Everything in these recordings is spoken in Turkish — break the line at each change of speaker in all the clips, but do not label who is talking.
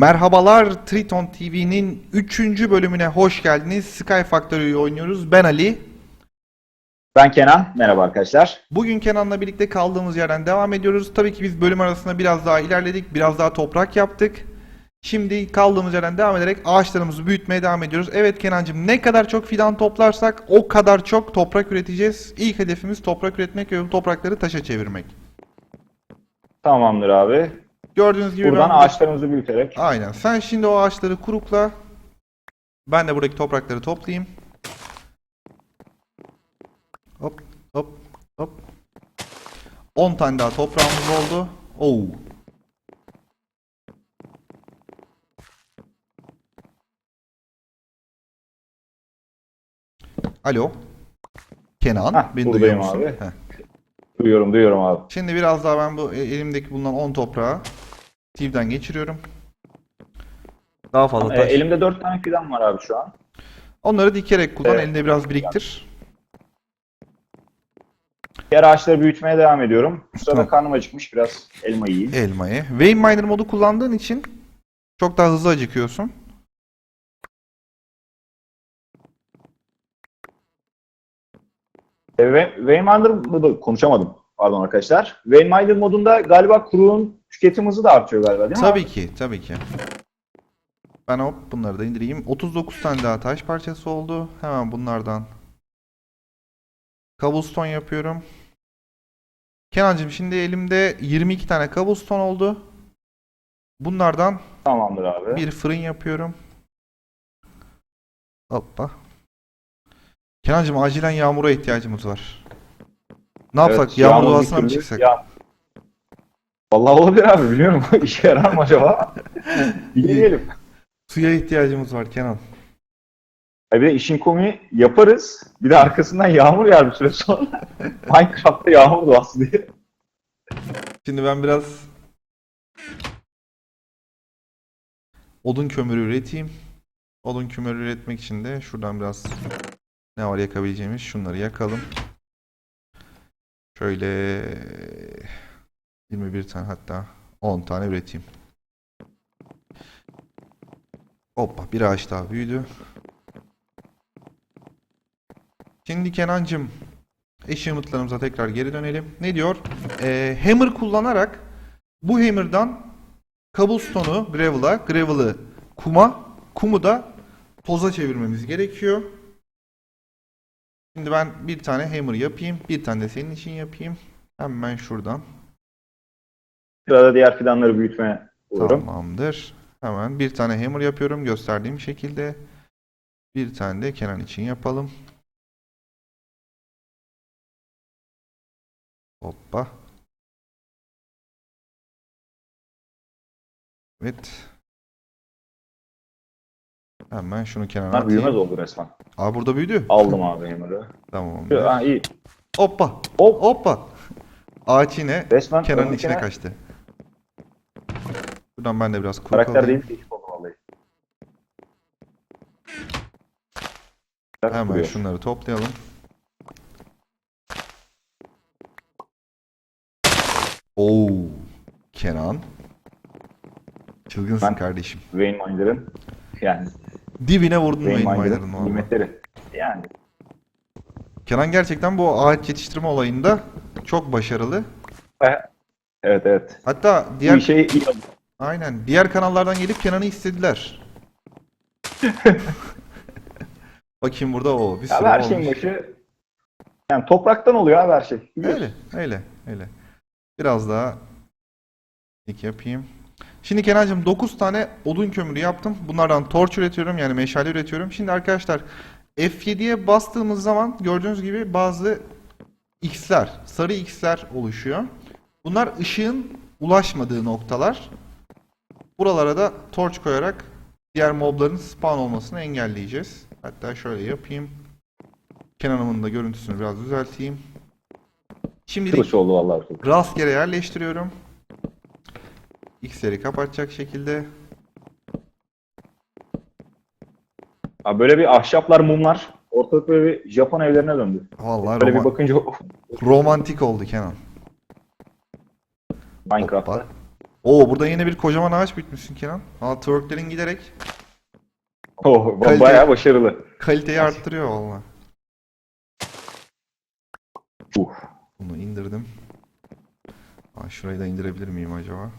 Merhabalar Triton TV'nin 3. bölümüne hoş geldiniz. Sky Factory'yi oynuyoruz. Ben Ali.
Ben Kenan. Merhaba arkadaşlar.
Bugün Kenan'la birlikte kaldığımız yerden devam ediyoruz. Tabii ki biz bölüm arasında biraz daha ilerledik. Biraz daha toprak yaptık. Şimdi kaldığımız yerden devam ederek ağaçlarımızı büyütmeye devam ediyoruz. Evet Kenancığım ne kadar çok fidan toplarsak o kadar çok toprak üreteceğiz. İlk hedefimiz toprak üretmek ve toprakları taşa çevirmek.
Tamamdır abi. Gördüğünüz gibi Buradan ben... ağaçlarımızı büyüterek.
Aynen. Sen şimdi o ağaçları kurukla. Ben de buradaki toprakları toplayayım. Hop hop hop. 10 tane daha toprağımız oldu. Oo. Alo. Kenan, Heh, beni duyuyor musun? Abi.
Duyuyorum, duyuyorum abi.
Şimdi biraz daha ben bu e, elimdeki bulunan 10 toprağı Steve'den geçiriyorum. Daha fazla ee, taş.
elimde 4 tane fidan var abi şu an.
Onları dikerek kullan. Evet. Elinde biraz biriktir.
Diğer ağaçları büyütmeye devam ediyorum. Bu sırada tamam. karnım acıkmış biraz elma yiyeyim.
Elmayı. Vein Miner modu kullandığın için çok daha hızlı acıkıyorsun.
E, ee, Wayminder modu konuşamadım. Pardon arkadaşlar. Wayminder modunda galiba kuruğun tüketim hızı da artıyor galiba değil mi?
Tabii abi? ki, tabii ki. Ben hop bunları da indireyim. 39 tane daha taş parçası oldu. Hemen bunlardan kabuston yapıyorum. Kenancığım şimdi elimde 22 tane kabuston oldu. Bunlardan
tamamdır abi.
Bir fırın yapıyorum. Hoppa. Kenancığım acilen yağmura ihtiyacımız var. Ne yapsak? Evet, yağmur, yağmur duasına mı çıksak? Ya
Vallahi olabilir abi biliyorum. İşe yarar mı acaba? Bilmeyelim.
Suya ihtiyacımız var Kenan.
Abi e bir de işin komiği yaparız. Bir de arkasından yağmur yağar bir süre sonra. Minecraft'ta yağmur duası diye.
Şimdi ben biraz odun kömürü üreteyim. Odun kömürü üretmek için de şuradan biraz ne var yakabileceğimiz şunları yakalım. Şöyle 21 tane hatta 10 tane üreteyim. Hoppa bir ağaç daha büyüdü. Şimdi Kenancım eşi umutlarımıza tekrar geri dönelim. Ne diyor? Ee, hammer kullanarak bu hammer'dan cobblestone'u gravel'a, gravel'ı kuma, kumu da toza çevirmemiz gerekiyor. Şimdi ben bir tane hammer yapayım. Bir tane de senin için yapayım. Hemen şuradan.
Sırada diğer fidanları büyütme olurum. Tamamdır.
Hemen bir tane hammer yapıyorum gösterdiğim şekilde. Bir tane de Kenan için yapalım. Hoppa. Evet. Hemen şunu kenara atayım.
Büyümez oldu resmen.
Aa burada büyüdü.
Aldım abi hammer'ı.
Tamam. Ha, iyi. Hoppa. Hop. Hoppa. Ağaç yine resmen Kenan'ın içine kaçtı. Şuradan ben de biraz kuru Karakter kalayım. değil değişik vallahi. Hemen kuruyor. şunları toplayalım. Oo, Kenan. Çılgınsın Ben- kardeşim.
Wayne Miner'ın yani
Dibine vurdun Wayne Wayne Miner'ın Miner'ın Yani Kenan gerçekten bu ağaç yetiştirme olayında çok başarılı. Eh, evet evet. Hatta Bu diğer işe iyi Aynen. Diğer kanallardan gelip Kenan'ı istediler. Bakayım burada o.
Bir sürü Ya her olmuş. şeyin başı yani topraktan oluyor abi her şey.
Öyle, öyle, öyle. Biraz daha ilk yapayım. Şimdi Kenancığım 9 tane odun kömürü yaptım. Bunlardan torç üretiyorum yani meşale üretiyorum. Şimdi arkadaşlar F7'ye bastığımız zaman gördüğünüz gibi bazı X'ler, sarı X'ler oluşuyor. Bunlar ışığın ulaşmadığı noktalar. Buralara da torch koyarak diğer mobların spawn olmasını engelleyeceğiz. Hatta şöyle yapayım. Kenan'ımın da görüntüsünü biraz düzelteyim. Şimdi
oldu vallahi.
rastgele yerleştiriyorum. X'leri kapatacak şekilde.
Abi böyle bir ahşaplar, mumlar. Ortalık böyle bir Japon evlerine döndü.
Vallahi Böyle bir bakınca Romantik oldu Kenan. Hoppa. Minecraft'ta. Oo burada yine bir kocaman ağaç bitmişsin Kenan. Aa, Artworklerin giderek
Oo, oh, Kalite- bayağı başarılı.
kaliteyi arttırıyor valla. Uh. Bunu indirdim. Aa, şurayı da indirebilir miyim acaba?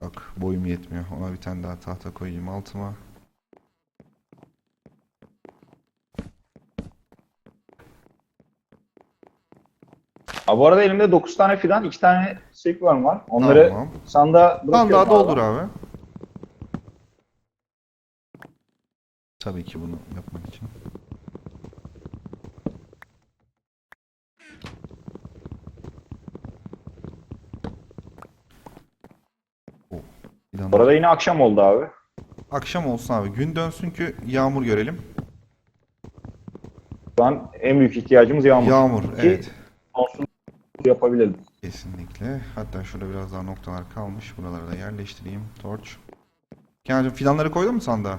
Bak boyum yetmiyor. Ona bir tane daha tahta koyayım altıma.
Ha bu arada elimde 9 tane fidan, 2 tane silk worm var. Onları Tamam. sandığa Lan
bırakıyorum. daha doldur abi. Tabii ki bunu yapmak için.
Oo, oh, Bu arada yine akşam oldu abi.
Akşam olsun abi. Gün dönsün ki yağmur görelim.
Şu an en büyük ihtiyacımız yağmur.
Yağmur, Ki evet yapabilirim. Kesinlikle. Hatta şurada biraz daha noktalar kalmış. Buraları da yerleştireyim. Torç. Kenancığım fidanları koydun mu sandığa?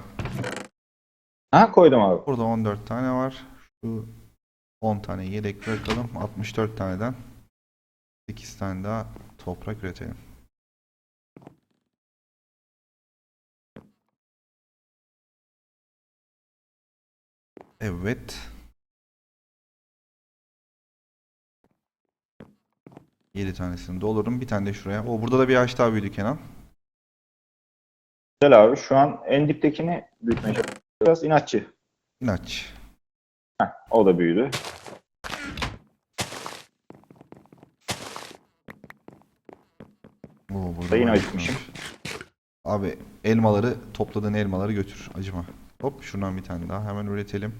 Ha koydum abi.
Burada 14 tane var. Şu 10 tane yedek bırakalım. 64 taneden 8 tane daha toprak üretelim. Evet. 7 tanesini doldururum. Bir tane de şuraya. O burada da bir ağaç daha büyüdü Kenan.
Güzel abi. Şu an en diptekini büyütmeye çalışıyorum. Biraz inatçı. İnatçı. Heh, o da büyüdü. Oo, burada yine acıkmışım.
Abi elmaları topladığın elmaları götür. Acıma. Hop şuradan bir tane daha hemen üretelim.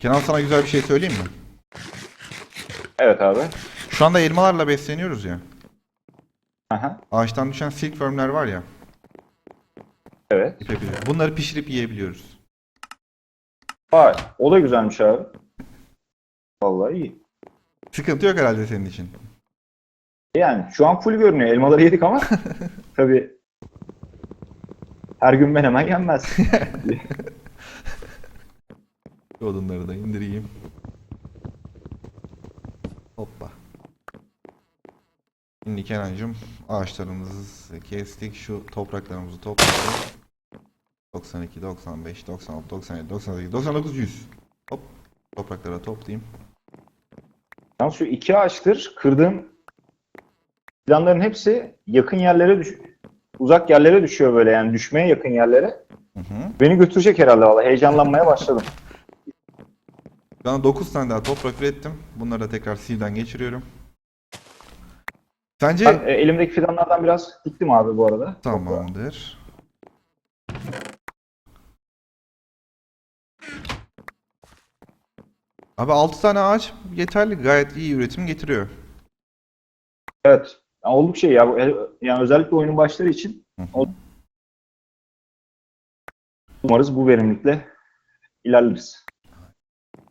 Kenan sana güzel bir şey söyleyeyim mi? Evet abi. Şu anda elmalarla besleniyoruz ya. Aha. Ağaçtan düşen silkwormler var ya. Evet. İpek üzeri. Bunları pişirip yiyebiliyoruz.
Vay, o da güzelmiş abi. Vallahi iyi.
Sıkıntı yok herhalde senin için.
Yani şu an full görünüyor. Elmaları yedik ama tabii her gün ben hemen yenmez.
Odunları da indireyim. Hoppa. Şimdi Kenancığım ağaçlarımızı kestik. Şu topraklarımızı topladık. 92, 95, 96, 97, 98, 99, 100. Hop. Topraklara toplayayım.
Yani şu iki ağaçtır kırdığım planların hepsi yakın yerlere düş uzak yerlere düşüyor böyle yani düşmeye yakın yerlere. Hı hı. Beni götürecek herhalde valla heyecanlanmaya başladım.
Bana 9 tane daha toprak ürettim. Bunları da tekrar sihirden geçiriyorum. Sence... Ben
e, elimdeki fidanlardan biraz diktim abi bu arada.
Tamamdır. Abi 6 tane ağaç yeterli gayet iyi üretim getiriyor.
Evet. Yani oldukça iyi ya. Şey yani e, özellikle oyunun başları için. Umarız bu verimlilikle ilerleriz.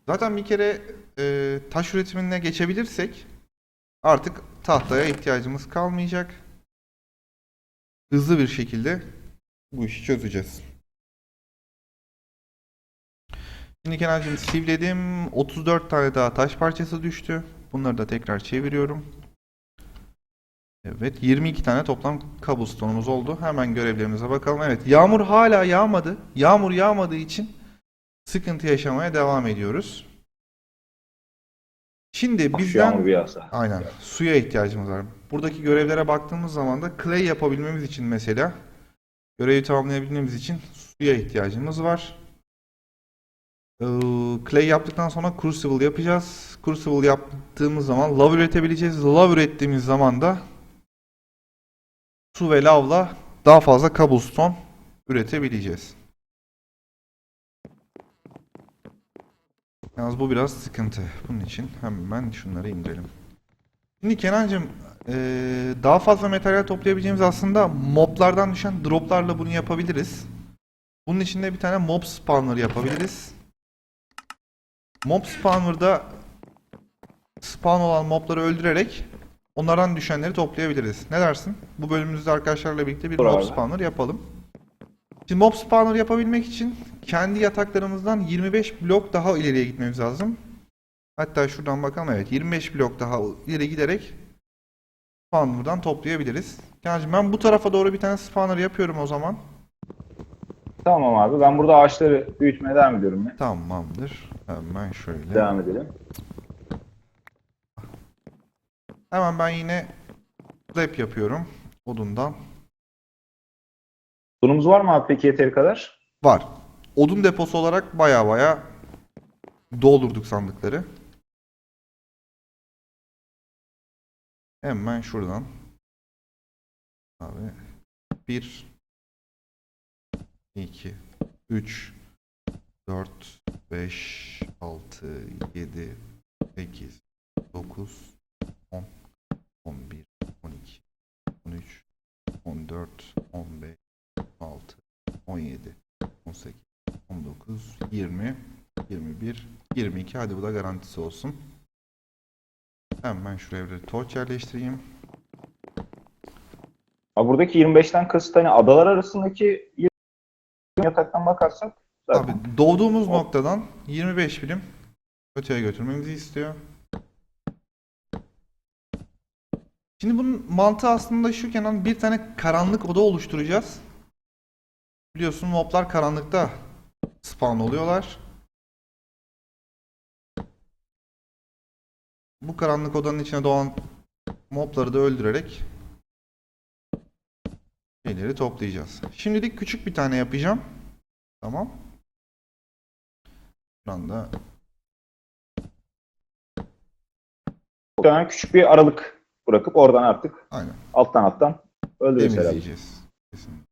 Zaten bir kere e, taş üretimine geçebilirsek artık tahtaya ihtiyacımız kalmayacak. Hızlı bir şekilde bu işi çözeceğiz. Şimdi Kenan'cığım sivledim. 34 tane daha taş parçası düştü. Bunları da tekrar çeviriyorum. Evet 22 tane toplam kabustonumuz oldu. Hemen görevlerimize bakalım. Evet yağmur hala yağmadı. Yağmur yağmadığı için sıkıntı yaşamaya devam ediyoruz. Şimdi
bizden
aynen suya ihtiyacımız var. Buradaki görevlere baktığımız zaman da clay yapabilmemiz için mesela görevi tamamlayabilmemiz için suya ihtiyacımız var. Ee, clay yaptıktan sonra crucible yapacağız. Crucible yaptığımız zaman lav üretebileceğiz. Lav ürettiğimiz zaman da su ve lavla daha fazla cobblestone üretebileceğiz. Yalnız bu biraz sıkıntı. Bunun için hemen şunları indirelim. Şimdi Kenancığım e, daha fazla materyal toplayabileceğimiz aslında moblardan düşen droplarla bunu yapabiliriz. Bunun için de bir tane mob spawner yapabiliriz. Mob spawner'da spawn olan mobları öldürerek onlardan düşenleri toplayabiliriz. Ne dersin? Bu bölümümüzde arkadaşlarla birlikte bir Bravo. mob spawner yapalım. Şimdi mob spawner yapabilmek için kendi yataklarımızdan 25 blok daha ileriye gitmemiz lazım. Hatta şuradan bakalım evet 25 blok daha ileri giderek spawner'dan toplayabiliriz. Yani ben bu tarafa doğru bir tane spawner yapıyorum o zaman.
Tamam abi ben burada ağaçları büyütmeye devam ediyorum. Ya.
Tamamdır. Hemen şöyle. Devam edelim. Hemen ben yine slab yapıyorum odundan.
Odunumuz var mı abi peki yeteri kadar?
Var. Odun deposu olarak baya baya doldurduk sandıkları. Hemen şuradan. Abi 1 2 3 4 5 6 7 8 9 10 11 12 13 14 15 17, 18, 19, 20, 21, 22. Hadi bu da garantisi olsun. Hemen şuraya bir torç yerleştireyim.
Ha buradaki 25'ten kasıt hani adalar arasındaki yataktan bakarsak
zaten. Abi doğduğumuz o... noktadan 25 birim öteye götürmemizi istiyor. Şimdi bunun mantığı aslında şu Kenan bir tane karanlık oda oluşturacağız. Biliyorsun moblar karanlıkta spawn oluyorlar. Bu karanlık odanın içine doğan mobları da öldürerek şeyleri toplayacağız. Şimdilik küçük bir tane yapacağım. Tamam. Şu anda
Şu küçük bir aralık bırakıp oradan artık Aynen. alttan alttan öldüreceğiz. temizleyeceğiz. Kesinlikle.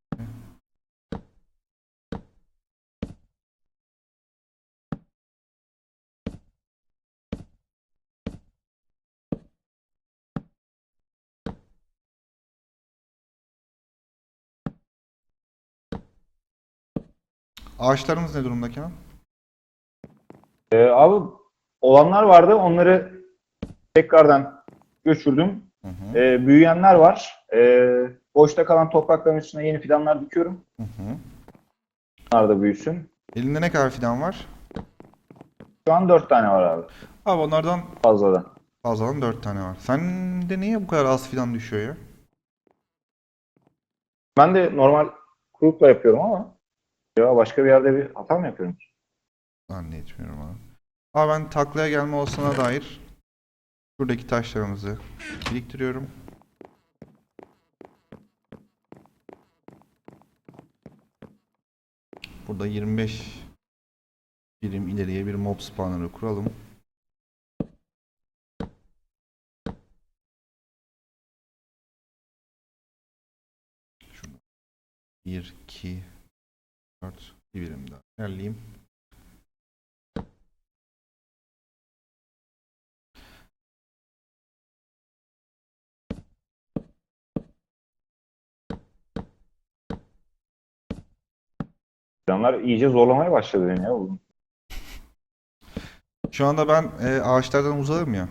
Ağaçlarımız ne durumda Kenan?
Ee, abi olanlar vardı. Onları tekrardan göçürdüm. Hı hı. Ee, büyüyenler var. Ee, boşta kalan toprakların üstüne yeni fidanlar dikiyorum. Hı hı. Bunlar da büyüsün.
Elinde ne kadar fidan var?
Şu an dört tane var abi. Abi onlardan fazladan.
Fazladan dört tane var. Sen de niye bu kadar az fidan düşüyor ya?
Ben de normal kurukla yapıyorum ama ya başka bir yerde bir hata mı yapıyorum?
Anlayamıyorum abi. Abi ben taklaya gelme olsana dair buradaki taşlarımızı biriktiriyorum. Burada 25 birim ileriye bir mob spawner'ı kuralım. Şurada 1, 2, 4 bir birim daha ilerleyeyim.
Canlar iyice zorlamaya başladı beni ya.
Şu anda ben e, ağaçlardan uzağım ya.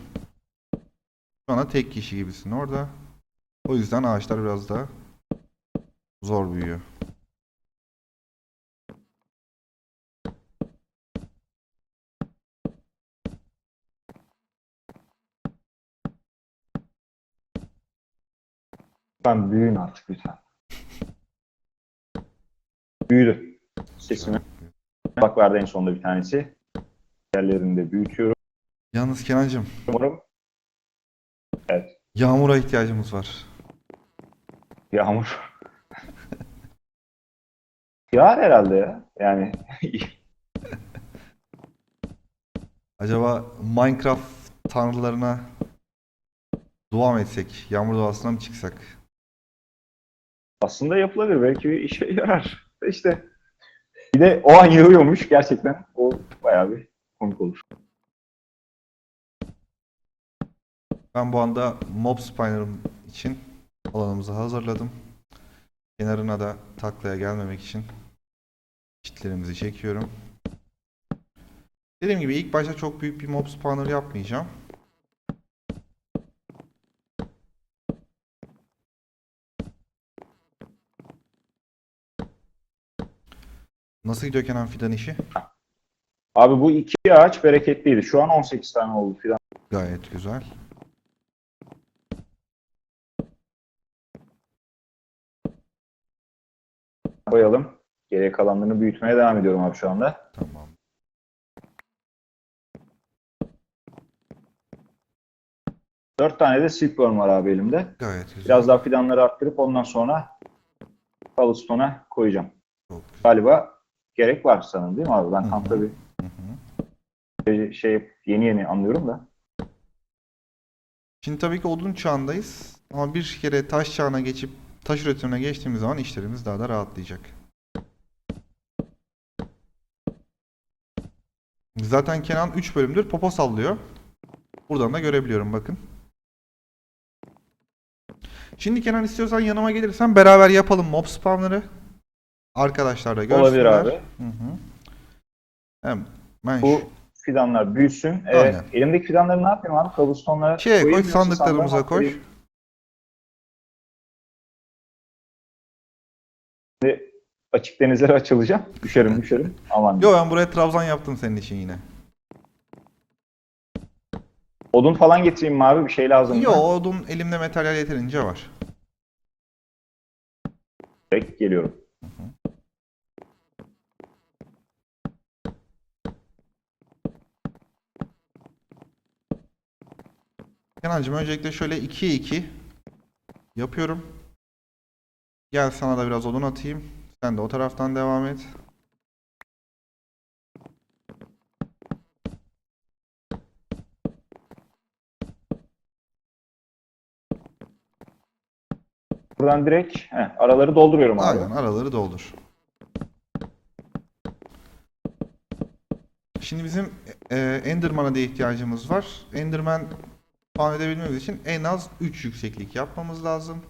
Şu anda tek kişi gibisin orada. O yüzden ağaçlar biraz daha zor büyüyor.
Lütfen büyüyün artık lütfen. Büyüdü. Sesimi. Bak verdi en sonunda bir tanesi. Yerlerini de büyütüyorum.
Yalnız Kenancığım. Umarım. Evet. Yağmura ihtiyacımız var.
Yağmur. Yağar herhalde ya. Yani
Acaba Minecraft tanrılarına dua mı etsek? Yağmur duasına mı çıksak?
Aslında yapılabilir. Belki bir işe yarar. İşte bir de o an yığıyormuş gerçekten. O bayağı bir komik olur.
Ben bu anda Mob Spiner'ım için alanımızı hazırladım. Kenarına da taklaya gelmemek için çitlerimizi çekiyorum. Dediğim gibi ilk başta çok büyük bir Mob Spawner yapmayacağım. Nasıl gidiyor Kenan fidan işi?
Abi bu iki ağaç bereketliydi. Şu an 18 tane oldu fidan.
Gayet güzel.
Bayalım Geriye kalanlarını büyütmeye devam ediyorum abi şu anda. Tamam. Dört tane de silkworm var abi elimde. Gayet güzel. Biraz daha fidanları arttırıp ondan sonra Cobblestone'a koyacağım. Galiba gerek var sanırım değil mi abi? Ben tam tabii şey, şey, yeni yeni anlıyorum da.
Şimdi tabii ki odun çağındayız. Ama bir kere taş çağına geçip taş üretimine geçtiğimiz zaman işlerimiz daha da rahatlayacak. Zaten Kenan 3 bölümdür popo sallıyor. Buradan da görebiliyorum bakın. Şimdi Kenan istiyorsan yanıma gelirsen beraber yapalım mob spawner'ı. Arkadaşlar da görsünler. Olabilir abi. Hem, ben Bu
fidanlar büyüsün. Ee, Aynen. Ee, elimdeki fidanları ne yapayım abi? Kabustonlara
şey, koyayım. Koy sandıklarımıza sandığa koy.
Şimdi açık denizlere açılacağım. Düşerim düşerim.
Aman. Yo ben buraya trabzan yaptım senin için yine.
Odun falan getireyim mi abi? Bir şey lazım
mı? Yo odun elimde materyal yeterince var.
Peki geliyorum.
Kenancığım öncelikle şöyle 2'ye 2 yapıyorum. Gel sana da biraz odun atayım. Sen de o taraftan devam et.
Buradan direkt he, araları dolduruyorum abi. Aynen
araları doldur. Şimdi bizim e, e Enderman'a da ihtiyacımız var. Enderman spam edebilmemiz için en az 3 yükseklik yapmamız lazım.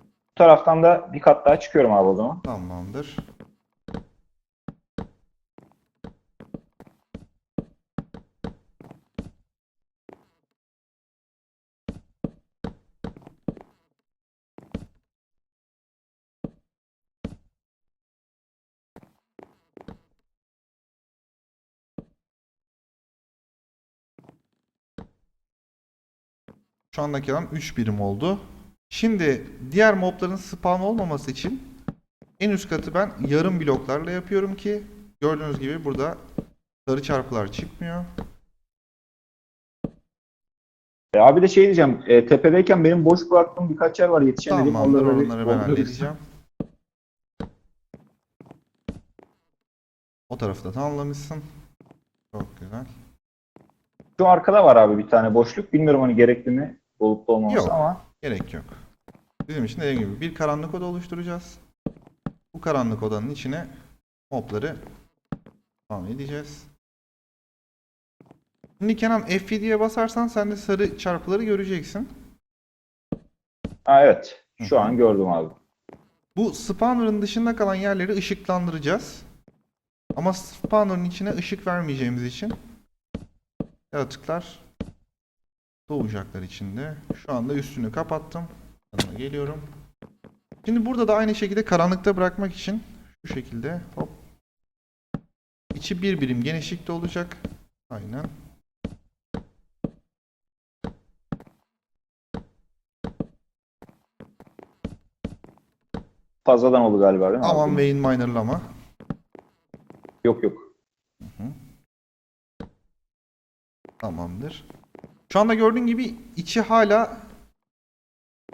Bu taraftan da bir kat daha çıkıyorum abi o zaman.
Tamamdır. Şu andaki alan 3 birim oldu. Şimdi diğer mobların spawn olmaması için en üst katı ben yarım bloklarla yapıyorum ki gördüğünüz gibi burada sarı çarpılar çıkmıyor.
E, abi de şey diyeceğim. E, tepedeyken benim boş bıraktığım birkaç yer var yetişemedim.
Tamamdır onları, onları ben halledeceğim. O tarafı da tamamlamışsın. Çok güzel.
Şu arkada var abi bir tane boşluk. Bilmiyorum hani gerekli mi? olup olmaması yok, ama.
Gerek yok. Bizim için dediğim gibi bir karanlık oda oluşturacağız. Bu karanlık odanın içine mobları devam edeceğiz. Şimdi Kenan F7'ye basarsan sen de sarı çarpıları göreceksin.
Ha, evet. Şu Hı. an gördüm abi.
Bu spawner'ın dışında kalan yerleri ışıklandıracağız. Ama spawner'ın içine ışık vermeyeceğimiz için yaratıklar Soğuyacaklar içinde. Şu anda üstünü kapattım. Yanına geliyorum. Şimdi burada da aynı şekilde karanlıkta bırakmak için şu şekilde hop. İçi bir birim genişlikte olacak. Aynen.
Fazladan oldu galiba değil mi?
Aman Wayne Miner'lama.
Yok yok. Hı -hı.
Tamamdır. Şu anda gördüğün gibi içi hala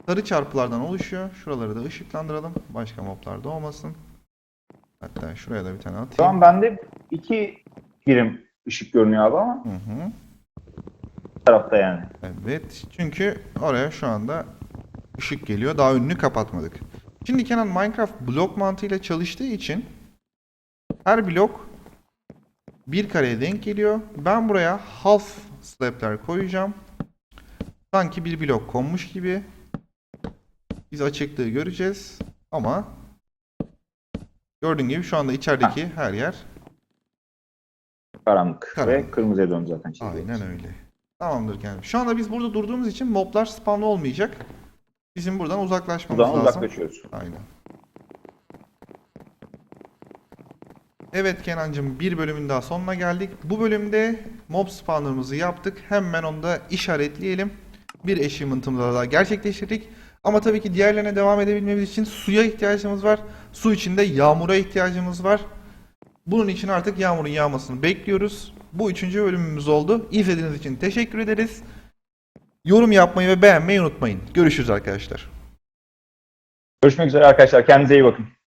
sarı çarpılardan oluşuyor. Şuraları da ışıklandıralım. Başka moblar da olmasın. Hatta şuraya da bir tane atayım. Şu
an bende iki birim ışık görünüyor abi ama. Hı hı. Tarafta yani.
Evet. Çünkü oraya şu anda ışık geliyor. Daha önünü kapatmadık. Şimdi Kenan Minecraft blok mantığıyla çalıştığı için her blok bir kareye denk geliyor. Ben buraya half slab'ler koyacağım. Sanki bir blok konmuş gibi. Biz açıklığı göreceğiz ama gördüğün gibi şu anda içerideki ha. her yer
karanlık, karanlık. ve kırmızıya döndü zaten. Şimdi
Aynen öyle. Tamamdır kendim. Şu anda biz burada durduğumuz için moblar spawn olmayacak. Bizim buradan uzaklaşmamız lazım. Buradan uzaklaşıyoruz. Aynen. Evet Kenancım bir bölümün daha sonuna geldik. Bu bölümde mob spawner'ımızı yaptık. Hemen onu da işaretleyelim. Bir achievement'ımızı da gerçekleştirdik. Ama tabii ki diğerlerine devam edebilmemiz için suya ihtiyacımız var. Su içinde yağmura ihtiyacımız var. Bunun için artık yağmurun yağmasını bekliyoruz. Bu üçüncü bölümümüz oldu. İzlediğiniz için teşekkür ederiz. Yorum yapmayı ve beğenmeyi unutmayın. Görüşürüz arkadaşlar.
Görüşmek üzere arkadaşlar. Kendinize iyi bakın.